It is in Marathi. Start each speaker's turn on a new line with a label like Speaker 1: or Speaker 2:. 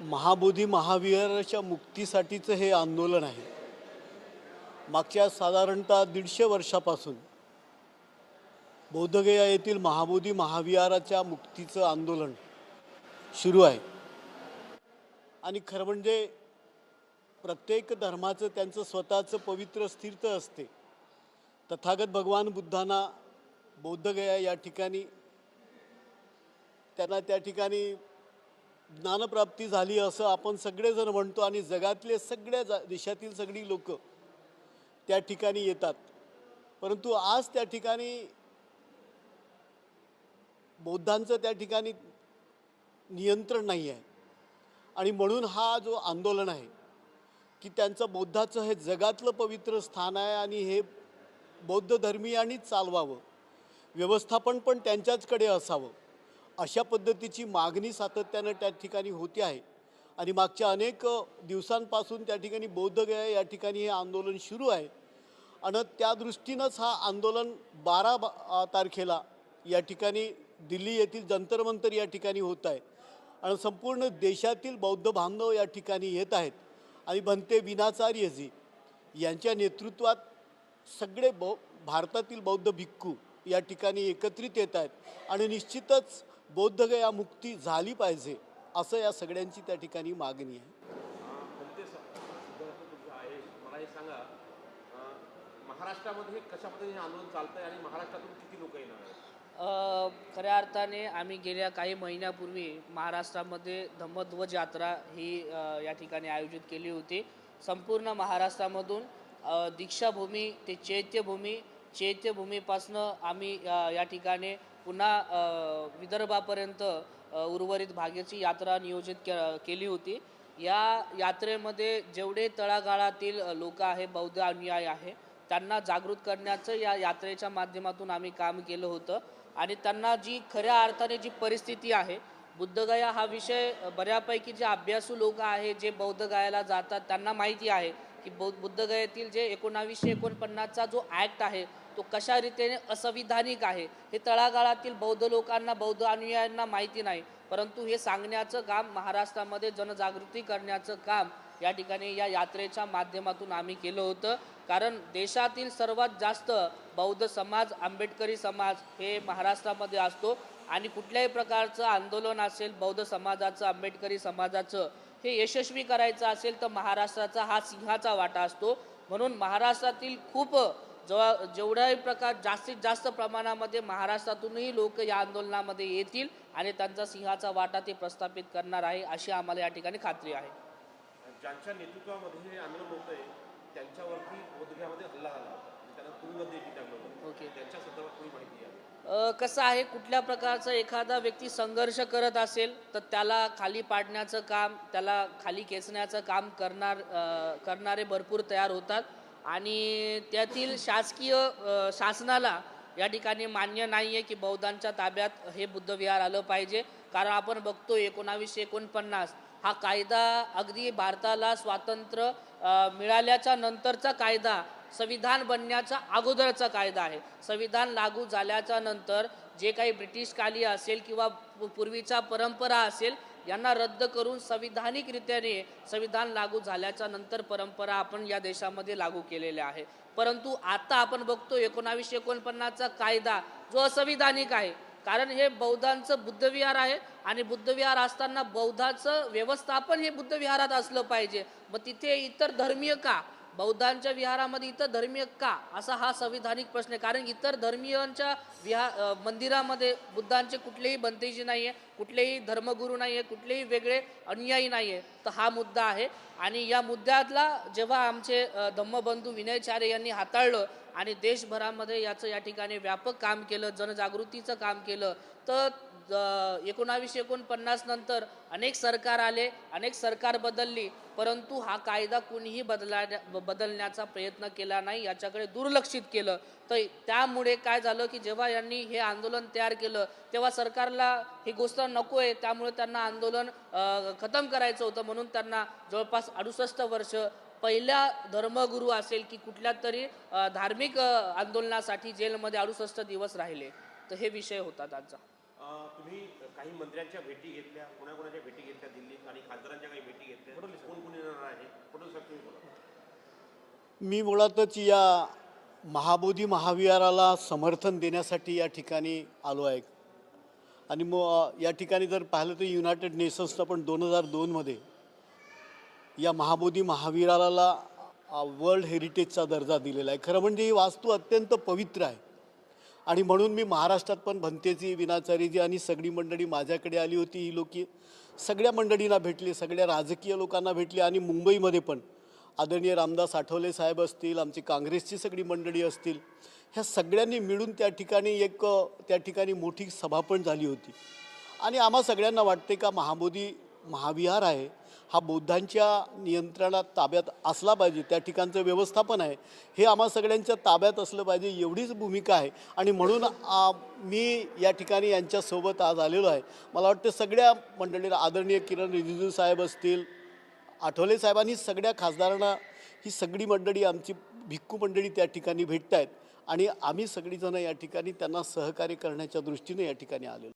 Speaker 1: महाबोधी महाविहाराच्या मुक्तीसाठीचं हे आंदोलन आहे. मागच्या साधारणतः दीडशे वर्षापासून बौद्धगया येथील महाबोधी महाविहाराच्या मुक्तीचं आंदोलन सुरू आहे. आणि खरं म्हणजे प्रत्येक धर्माचं त्यांचं स्वतःचं पवित्र स्थिरत असते. तथागत भगवान बुद्धांना बौद्धगया या ठिकाणी त्यांना त्या ठिकाणी ज्ञानप्राप्ती झाली असं आपण सगळेजण म्हणतो आणि जगातले सगळ्या जा देशातील सगळी लोक त्या ठिकाणी येतात. परंतु आज त्या ठिकाणी बौद्धांचं त्या ठिकाणी नियंत्रण नाही आहे आणि म्हणून हा जो आंदोलन आहे की त्यांचं बौद्धाचं हे जगातलं पवित्र स्थान आहे आणि हे बौद्ध धर्मीयांनीच चालवावं. व्यवस्थापन पण त्यांच्याचकडे असावं. अशा पद्धतीची मागणी सातत्यानं त्या ठिकाणी होती आहे. आणि मागच्या अनेक दिवसांपासून त्या ठिकाणी बौद्धगया या ठिकाणी हे आंदोलन सुरू आहे. आणि त्या दृष्टीनंच हा आंदोलन बारा बा तारखेला या ठिकाणी दिल्ली येथील जंतरमंतर या ठिकाणी होत आहे. आणि संपूर्ण देशातील बौद्ध बांधव या ठिकाणी येत आहेत. आणि भंते विनाचार्यजी यांच्या नेतृत्वात सगळे बौ भारतातील बौद्ध भिक्खू या ठिकाणी एकत्रित येत आहेत. आणि निश्चितच बौद्धगया मुक्ती झाली पाहिजे असं या सगळ्यांची त्या ठिकाणी मागणी आहे.
Speaker 2: आहे? हे महाराष्ट्रामध्ये कशा पद्धतीने हे आंदोलन चालतंय आणि महाराष्ट्रातून किती लोक येणार आहेत?
Speaker 3: अ, खऱ्या अर्थाने आम्ही गेल्या काही महिन्यापूर्वी महाराष्ट्रामध्ये धम्मध्वज यात्रा ही या ठिकाणी आयोजित केली होती. संपूर्ण महाराष्ट्रामधून दीक्षाभूमी ते चैत्यभूमी चैत्यभूमीपासनं आम्ही या ठिकाणी पुन्हा विदर्भापर्यंत उर्वरित भागेची यात्रा नियोजित के केली होती. या यात्रेमध्ये जेवढे तळागाळातील लोक आहे बौद्ध अनुयायी आहे त्यांना जागृत करण्याचं या यात्रेच्या माध्यमातून आम्ही काम केलं होतं. आणि त्यांना जी खऱ्या अर्थाने जी परिस्थिती आहे बुद्धगया हा विषय बऱ्यापैकी जे अभ्यासू लोक आहे जे बौद्धगयाला जातात त्यांना माहिती आहे. की बौद्ध बुद्धगयेतील जे एकोणावीसशे एकोणपन्नासचा जो ॲक्ट आहे तो कशा रीतीने असंविधानिक आहे हे तळागाळातील बौद्ध लोकांना बौद्ध अनुयायांना माहिती नाही. परंतु हे सांगण्याचं काम महाराष्ट्रामध्ये जनजागृती करण्याचं काम या ठिकाणी या यात्रेच्या माध्यमातून आम्ही केलं होतं. कारण देशातील सर्वात जास्त बौद्ध समाज आंबेडकरी समाज हे महाराष्ट्रामध्ये असतो. आणि कुठल्याही प्रकारचं आंदोलन असेल बौद्ध समाजाचं आंबेडकरी समाजाचं हे यशस्वी करायचं असेल तर महाराष्ट्राचा हा सिंहाचा वाटा असतो. म्हणून महाराष्ट्रातील खूप जेव्हा जेवढ्याही प्रकार जास्तीत जास्त प्रमाणामध्ये महाराष्ट्रातूनही लोक या आंदोलनामध्ये येतील आणि त्यांचा सिंहाचा वाटा ते प्रस्थापित करणार आहे अशी आम्हाला या ठिकाणी खात्री आहे.
Speaker 2: ज्यांच्या नेतृत्वामध्ये हे आंदोलन होत आहे त्यांच्यावरती हल्ला झाला त्यांना तुरुंगात होतं
Speaker 3: ओके.
Speaker 2: त्यांच्या संदर्भात थोडी माहिती आहे
Speaker 3: कसं आहे कुठल्या प्रकारचा एखादा व्यक्ती संघर्ष करत असेल तर त्याला खाली पाडण्याचं काम त्याला खाली खेचण्याचं काम करणार करणारे भरपूर तयार होतात. आणि त्यातील शासकीय शासनाला या ठिकाणी मान्य नाही आहे की बौद्धांच्या ताब्यात हे बुद्धविहार आलं पाहिजे. कारण आपण बघतो एकोणावीसशे एकोणपन्नास हा कायदा अगदी भारताला स्वातंत्र्य मिळाल्याच्या नंतरचा कायदा संविधान बनण्याचा अगोदरचा कायदा आहे. संविधान लागू झाल्याच्यानंतर जे काही ब्रिटिशकाली असेल किंवा पूर्वीचा परंपरा असेल यांना रद्द करून संविधानिकरित्याने संविधान लागू झाल्याच्यानंतर परंपरा आपण या देशामध्ये लागू केलेल्या आहे. परंतु आता आपण बघतो एकोणावीसशे एकोणपन्नासचा कायदा जो असंविधानिक आहे कारण हे बौद्धांचं बुद्धविहार आहे आणि बुद्धविहार असताना बौद्धाचं व्यवस्थापन हे बुद्धविहारात असलं पाहिजे. मग तिथे इतर धर्मीय का? बौद्धांच्या विहारामध्ये इतर धर्मीय का? असा हा संविधानिक प्रश्न आहे. कारण इतर धर्मीयांच्या विहा मंदिरामध्ये बुद्धांचे कुठलेही बंदेजी नाही आहे कुठलेही धर्मगुरू नाही आहे कुठलेही वेगळे अनुयायी नाही आहे तर हा मुद्दा आहे. आणि या मुद्द्यातला जेव्हा आमचे धम्मबंधू विनयचार्य यांनी हाताळलं आणि देशभरामध्ये याचं या ठिकाणी व्यापक काम केलं जनजागृतीचं काम केलं. तर एकोणावीसशे एकोणपन्नास नंतर अनेक सरकार आले अनेक सरकार बदलली परंतु हा कायदा कुणीही बदला बदलण्याचा प्रयत्न केला नाही याच्याकडे दुर्लक्षित केलं. तर त्यामुळे काय झालं की जेव्हा यांनी हे आंदोलन तयार केलं तेव्हा सरकारला ही गोष्ट नको आहे त्यामुळे त्यांना आंदोलन खतम करायचं होतं. म्हणून त्यांना जवळपास अडुसष्ट वर्ष पहिल्या धर्मगुरू असेल की कुठल्या तरी धार्मिक आंदोलनासाठी जेलमध्ये अडुसष्ट दिवस राहिले. तर हे विषय होता त्यांचा.
Speaker 2: तुम्ही काही मंत्र्यांच्या भेटी घेतल्या कोणाकोणाच्या भेटी घेतल्या दिल्लीत आणि खासदारांच्या काही भेटी घेतल्या? कोण कोण येणार आहे? बोला.
Speaker 1: मी मुळातच या महाबोधी महाविहाराला समर्थन देण्यासाठी या ठिकाणी आलो आहे. आणि मग या ठिकाणी जर पाहिलं तर युनायटेड नेशन्सनं पण दोन हजार दोनमध्ये या महाबोधी महावीराला वर्ल्ड हेरिटेजचा दर्जा दिलेला आहे. खरं म्हणजे ही वास्तू अत्यंत पवित्र आहे. आणि म्हणून मी महाराष्ट्रात पण भंतेजी विनाचारीजी आणि सगळी मंडळी माझ्याकडे आली होती. ही लोकी सगळ्या मंडळींना भेटली सगळ्या राजकीय लोकांना भेटली आणि मुंबईमध्ये पण आदरणीय रामदास आठवले साहेब असतील आमची काँग्रेसची सगळी मंडळी असतील ह्या सगळ्यांनी मिळून त्या ठिकाणी एक त्या ठिकाणी मोठी सभा पण झाली होती. आणि आम्हा सगळ्यांना वाटते का महाबोधी महाविहार आहे हा बौद्धांच्या नियंत्रणात ताब्यात असला पाहिजे त्या ठिकाणचं व्यवस्थापन आहे हे आम्हा सगळ्यांच्या ताब्यात असलं पाहिजे एवढीच भूमिका आहे. आणि म्हणून मी या ठिकाणी यांच्यासोबत आज आलेलो आहे. मला वाटतं सगळ्या मंडळीला आदरणीय किरण रिजिजू साहेब असतील आठवले साहेबांनी सगळ्या खासदारांना ही सगळी मंडळी आमची भिक्खू मंडळी त्या ठिकाणी भेटत आहेत आणि आम्ही सगळीजणं या ठिकाणी त्यांना सहकार्य करण्याच्या दृष्टीने या ठिकाणी आलेलो